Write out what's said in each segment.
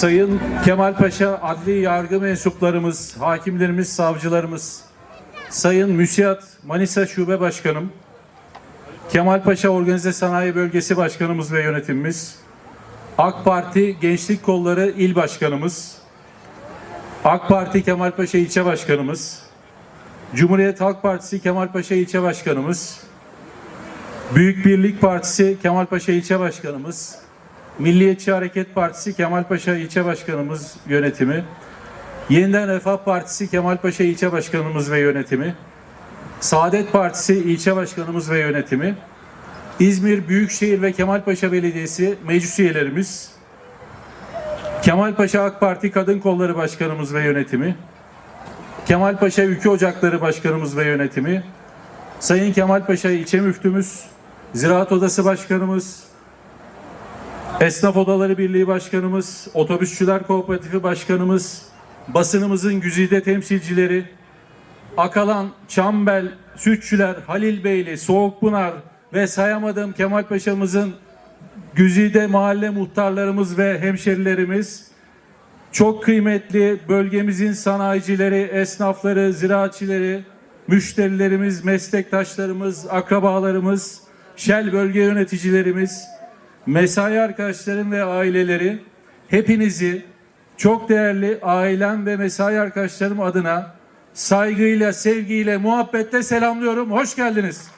Sayın Kemal Paşa adli yargı mensuplarımız, hakimlerimiz, savcılarımız, Sayın Müsiyat Manisa Şube Başkanım, Kemal Paşa Organize Sanayi Bölgesi Başkanımız ve yönetimimiz, AK Parti Gençlik Kolları İl Başkanımız, AK Parti Kemal Paşa İlçe Başkanımız, Cumhuriyet Halk Partisi Kemal Paşa İlçe Başkanımız, Büyük Birlik Partisi Kemal Paşa İlçe Başkanımız, Milliyetçi Hareket Partisi Kemal Paşa İlçe Başkanımız yönetimi, Yeniden Refah Partisi Kemal Paşa İlçe Başkanımız ve yönetimi, Saadet Partisi İlçe Başkanımız ve yönetimi, İzmir Büyükşehir ve Kemalpaşa Belediyesi meclis üyelerimiz, Kemalpaşa AK Parti Kadın Kolları Başkanımız ve yönetimi, Kemalpaşa Ülke Ocakları Başkanımız ve yönetimi, Sayın Kemalpaşa İlçe Müftümüz, Ziraat Odası Başkanımız, Esnaf Odaları Birliği Başkanımız, Otobüsçüler Kooperatifi Başkanımız, basınımızın güzide temsilcileri, Akalan, Çambel, Sütçüler, Halil Beyli, Soğukpınar ve sayamadığım Kemal Paşa'mızın güzide mahalle muhtarlarımız ve hemşerilerimiz, çok kıymetli bölgemizin sanayicileri, esnafları, ziraatçileri, müşterilerimiz, meslektaşlarımız, akrabalarımız, Shell bölge yöneticilerimiz, mesai arkadaşlarım ve aileleri hepinizi çok değerli ailem ve mesai arkadaşlarım adına saygıyla, sevgiyle, muhabbetle selamlıyorum. Hoş geldiniz.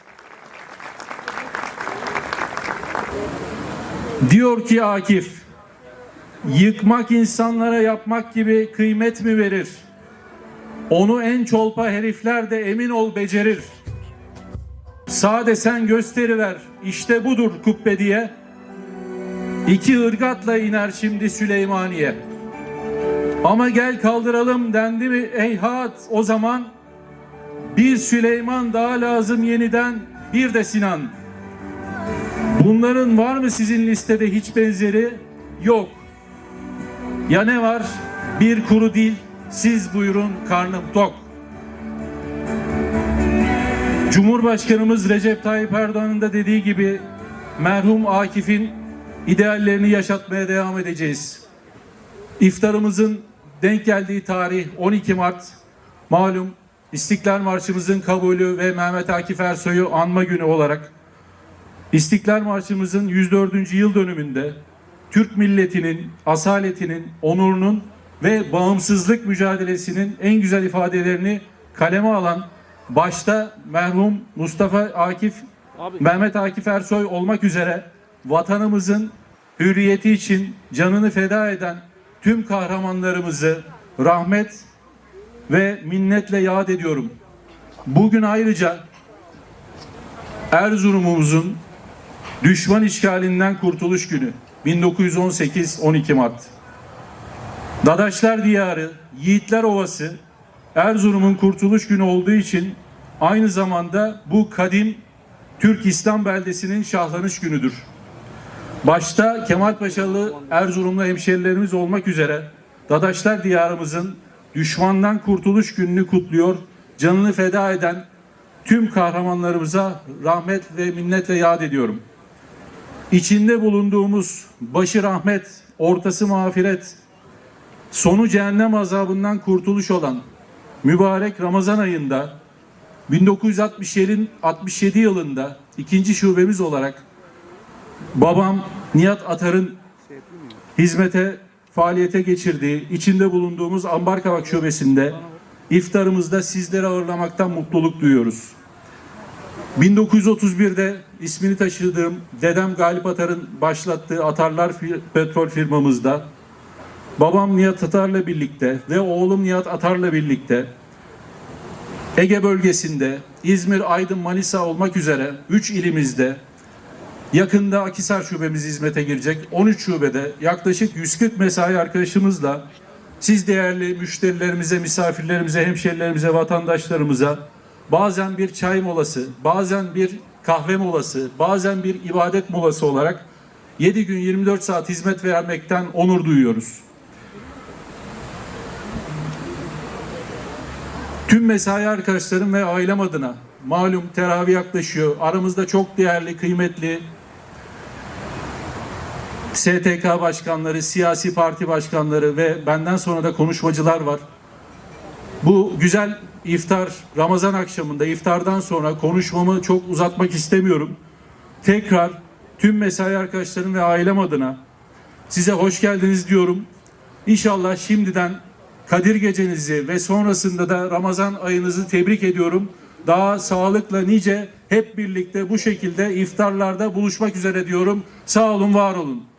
Diyor ki Akif, yıkmak insanlara yapmak gibi kıymet mi verir? Onu en çolpa herifler de emin ol becerir. Sade sen gösteriver, işte budur kubbe diye. İki ırgatla iner şimdi Süleymaniye. Ama gel kaldıralım dendi mi eyhat o zaman bir Süleyman daha lazım yeniden bir de Sinan. Bunların var mı sizin listede hiç benzeri? Yok. Ya ne var? Bir kuru dil, siz buyurun karnım tok. Cumhurbaşkanımız Recep Tayyip Erdoğan'ın da dediği gibi merhum Akif'in ideallerini yaşatmaya devam edeceğiz. İftarımızın denk geldiği tarih 12 Mart. Malum İstiklal Marşımızın kabulü ve Mehmet Akif Ersoy'u anma günü olarak İstiklal Marşımızın 104. yıl dönümünde Türk milletinin, asaletinin, onurunun ve bağımsızlık mücadelesinin en güzel ifadelerini kaleme alan başta merhum Mustafa Akif, Mehmet Akif Ersoy olmak üzere vatanımızın hürriyeti için canını feda eden tüm kahramanlarımızı rahmet ve minnetle yad ediyorum. Bugün ayrıca Erzurum'umuzun düşman işgalinden kurtuluş günü 1918-12 Mart. Dadaşlar Diyarı, Yiğitler Ovası Erzurum'un kurtuluş günü olduğu için aynı zamanda bu kadim Türk İslam beldesinin şahlanış günüdür. Başta Kemalpaşalı Erzurumlu hemşerilerimiz olmak üzere Dadaşlar diyarımızın düşmandan kurtuluş gününü kutluyor, canını feda eden tüm kahramanlarımıza rahmet ve minnetle yad ediyorum. İçinde bulunduğumuz başı rahmet, ortası mağfiret, sonu cehennem azabından kurtuluş olan mübarek Ramazan ayında 1967 67 yılında ikinci şubemiz olarak babam Nihat Atar'ın hizmete faaliyete geçirdiği, içinde bulunduğumuz Ambarkavak Şubesi'nde iftarımızda sizleri ağırlamaktan mutluluk duyuyoruz. 1931'de ismini taşıdığım dedem Galip Atar'ın başlattığı Atarlar Petrol firmamızda babam Nihat Atar'la birlikte ve oğlum Nihat Atar'la birlikte Ege bölgesinde İzmir, Aydın, Manisa olmak üzere 3 ilimizde yakında Akisar şubemiz hizmete girecek. 13 şubede yaklaşık 140 mesai arkadaşımızla siz değerli müşterilerimize, misafirlerimize, hemşerilerimize, vatandaşlarımıza bazen bir çay molası, bazen bir kahve molası, bazen bir ibadet molası olarak 7 gün 24 saat hizmet vermekten onur duyuyoruz. Tüm mesai arkadaşlarım ve ailem adına malum teravih yaklaşıyor. Aramızda çok değerli, kıymetli STK başkanları, siyasi parti başkanları ve benden sonra da konuşmacılar var. Bu güzel iftar, Ramazan akşamında iftardan sonra konuşmamı çok uzatmak istemiyorum. Tekrar tüm mesai arkadaşlarım ve ailem adına size hoş geldiniz diyorum. İnşallah şimdiden Kadir gecenizi ve sonrasında da Ramazan ayınızı tebrik ediyorum. Daha sağlıkla nice hep birlikte bu şekilde iftarlarda buluşmak üzere diyorum. Sağ olun, var olun.